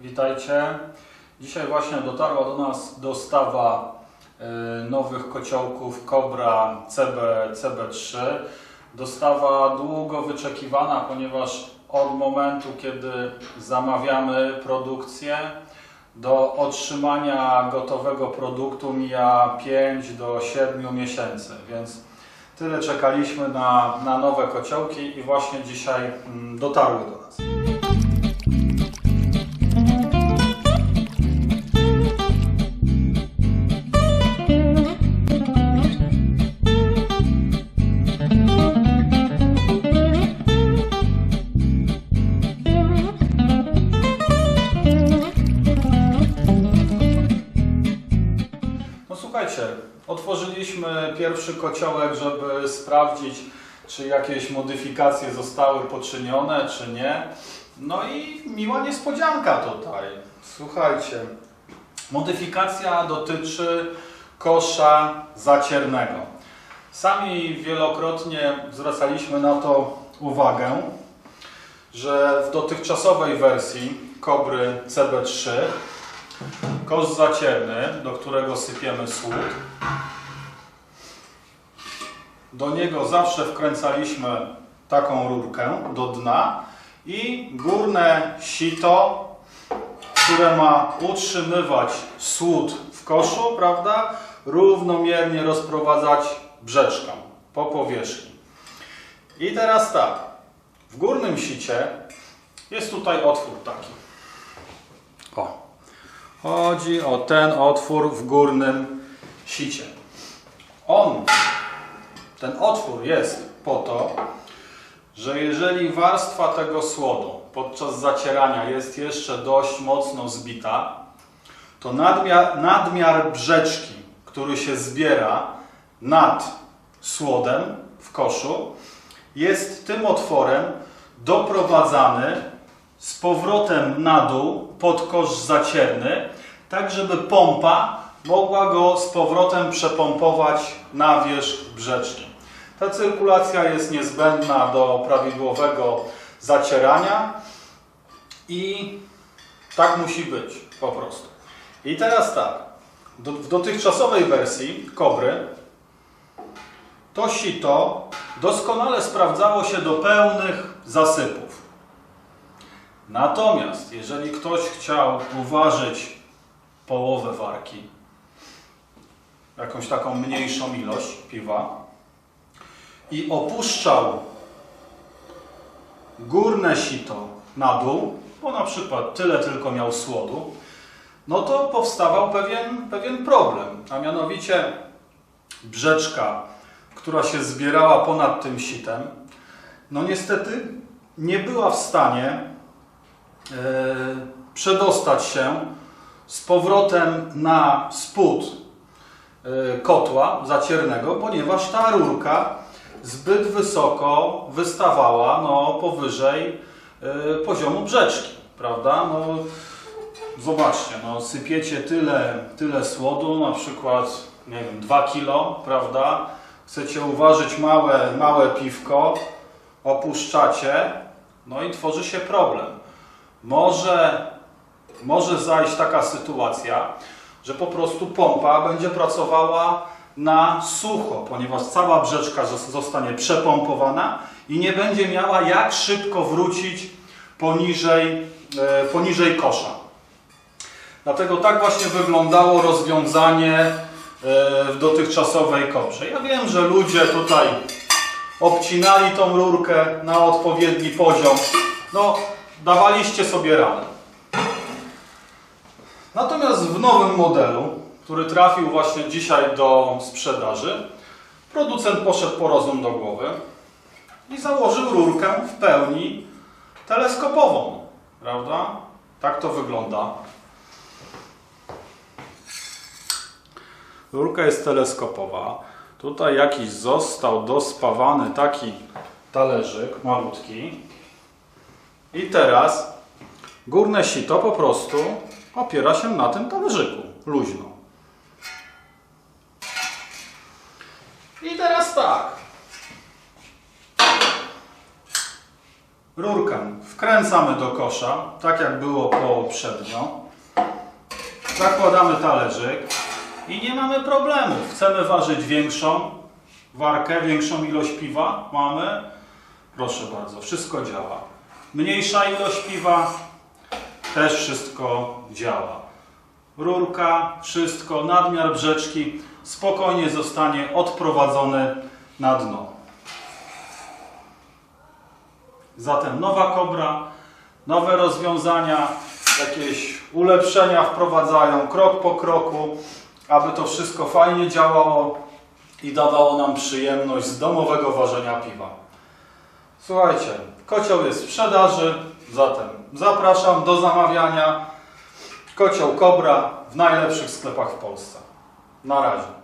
Witajcie. Dzisiaj właśnie dotarła do nas dostawa y, nowych kociołków Cobra CB, CB3. Dostawa długo wyczekiwana, ponieważ od momentu, kiedy zamawiamy produkcję, do otrzymania gotowego produktu mija 5 do 7 miesięcy, więc tyle czekaliśmy na, na nowe kociołki i właśnie dzisiaj mm, dotarły do nas. Otworzyliśmy pierwszy kociołek, żeby sprawdzić, czy jakieś modyfikacje zostały poczynione, czy nie. No i miła niespodzianka tutaj. Słuchajcie, modyfikacja dotyczy kosza zaciernego. Sami wielokrotnie zwracaliśmy na to uwagę, że w dotychczasowej wersji Kobry CB3 kosz zacierny, do którego sypiemy słód. Do niego zawsze wkręcaliśmy taką rurkę do dna i górne sito, które ma utrzymywać słód w koszu, prawda, równomiernie rozprowadzać brzeczką po powierzchni. I teraz tak, w górnym sicie jest tutaj otwór taki. O, Chodzi o ten otwór w górnym sicie. On, ten otwór jest po to, że jeżeli warstwa tego słodu podczas zacierania jest jeszcze dość mocno zbita, to nadmiar, nadmiar brzeczki, który się zbiera nad słodem w koszu, jest tym otworem doprowadzany z powrotem na dół pod kosz zacierny, tak żeby pompa mogła go z powrotem przepompować na wierzch brzeczki. Ta cyrkulacja jest niezbędna do prawidłowego zacierania i tak musi być po prostu. I teraz tak, w dotychczasowej wersji Kobry to sito doskonale sprawdzało się do pełnych zasypów. Natomiast jeżeli ktoś chciał uważyć połowę warki, jakąś taką mniejszą ilość piwa. I opuszczał górne sito na dół, bo na przykład tyle tylko miał słodu, no to powstawał pewien, pewien problem, a mianowicie brzeczka, która się zbierała ponad tym sitem, no niestety nie była w stanie e, przedostać się z powrotem na spód e, kotła zaciernego, ponieważ ta rurka zbyt wysoko wystawała no, powyżej e, poziomu brzeczki, prawda? No, zobaczcie, no, sypiecie tyle, tyle słodu, na przykład, nie wiem, 2 kilo, prawda? Chcecie uważać małe, małe piwko, opuszczacie, no i tworzy się problem. Może, może zajść taka sytuacja, że po prostu pompa będzie pracowała na sucho, ponieważ cała brzeczka zos- zostanie przepompowana i nie będzie miała jak szybko wrócić poniżej, e, poniżej kosza. Dlatego tak właśnie wyglądało rozwiązanie e, w dotychczasowej koprze. Ja wiem, że ludzie tutaj obcinali tą rurkę na odpowiedni poziom. No, dawaliście sobie radę. Natomiast w nowym modelu, który trafił właśnie dzisiaj do sprzedaży, producent poszedł po rozum do głowy i założył rurkę w pełni teleskopową. Prawda? Tak to wygląda. Rurka jest teleskopowa. Tutaj jakiś został dospawany taki talerzyk malutki. I teraz górne sito po prostu opiera się na tym talerzyku luźno. I teraz tak. Rurkę wkręcamy do kosza, tak jak było poprzednio. Zakładamy talerzyk i nie mamy problemu. Chcemy ważyć większą warkę, większą ilość piwa. Mamy. Proszę bardzo, wszystko działa. Mniejsza ilość piwa, też wszystko działa. Rurka, wszystko, nadmiar brzeczki spokojnie zostanie odprowadzony na dno. Zatem nowa kobra, nowe rozwiązania, jakieś ulepszenia wprowadzają krok po kroku, aby to wszystko fajnie działało i dawało nam przyjemność z domowego ważenia piwa. Słuchajcie, kocioł jest w sprzedaży, zatem zapraszam do zamawiania. Kocioł Kobra w najlepszych sklepach w Polsce. Na razie.